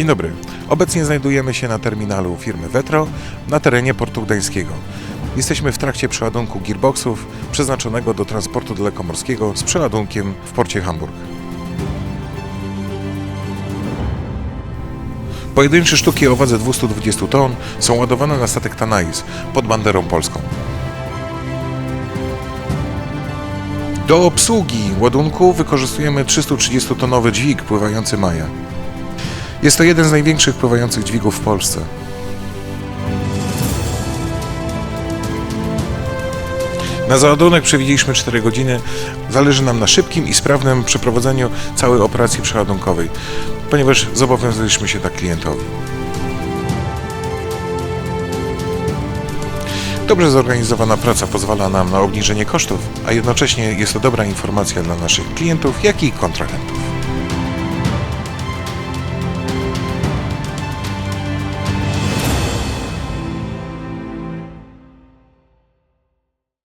Dzień dobry. Obecnie znajdujemy się na terminalu firmy Vetro na terenie portu gdańskiego. Jesteśmy w trakcie przeładunku gearboxów przeznaczonego do transportu dalekomorskiego z przeładunkiem w porcie Hamburg. Pojedyncze sztuki o wadze 220 ton są ładowane na statek Tanais pod banderą polską. Do obsługi ładunku wykorzystujemy 330-tonowy dźwig pływający Maja. Jest to jeden z największych pływających dźwigów w Polsce. Na załadunek przewidzieliśmy 4 godziny. Zależy nam na szybkim i sprawnym przeprowadzeniu całej operacji przeładunkowej, ponieważ zobowiązaliśmy się tak klientowi. Dobrze zorganizowana praca pozwala nam na obniżenie kosztów, a jednocześnie jest to dobra informacja dla naszych klientów, jak i kontrahentów.